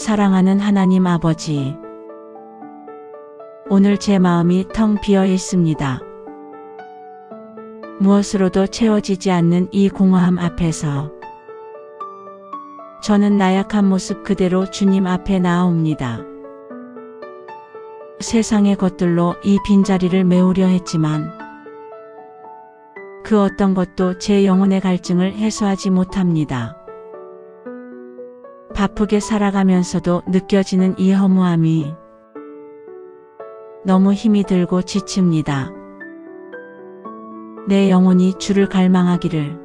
사랑하는 하나님 아버지. 오늘 제 마음이 텅 비어 있습니다. 무엇으로도 채워지지 않는 이 공허함 앞에서 저는 나약한 모습 그대로 주님 앞에 나아옵니다. 세상의 것들로 이 빈자리를 메우려 했지만 그 어떤 것도 제 영혼의 갈증을 해소하지 못합니다. 바쁘게 살아가면서도 느껴지는 이 허무함이 너무 힘이 들고 지칩니다. 내 영혼이 주를 갈망하기를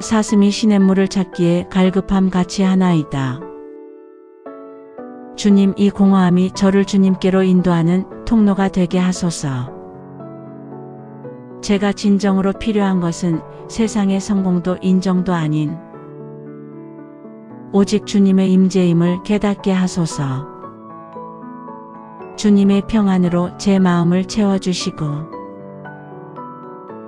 사슴이 시냇물을 찾기에 갈급함 같이 하나이다. 주님 이 공허함이 저를 주님께로 인도하는 통로가 되게 하소서. 제가 진정으로 필요한 것은 세상의 성공도 인정도 아닌 오직 주님의 임재임을 깨닫게 하소서. 주님의 평안으로 제 마음을 채워주시고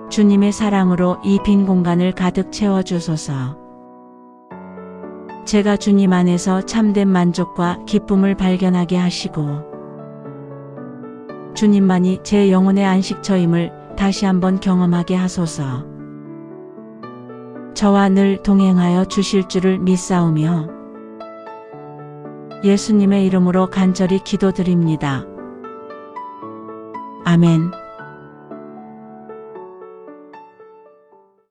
주님의 사랑으로 이 빈 공간을 가득 채워주소서. 제가 주님 안에서 참된 만족과 기쁨을 발견하게 하시고 주님만이 제 영혼의 안식처임을 다시 한번 경험하게 하소서. 저와 늘 동행하여 주실 줄을 믿사오며 예수님의 이름으로 간절히 기도드립니다. 아멘.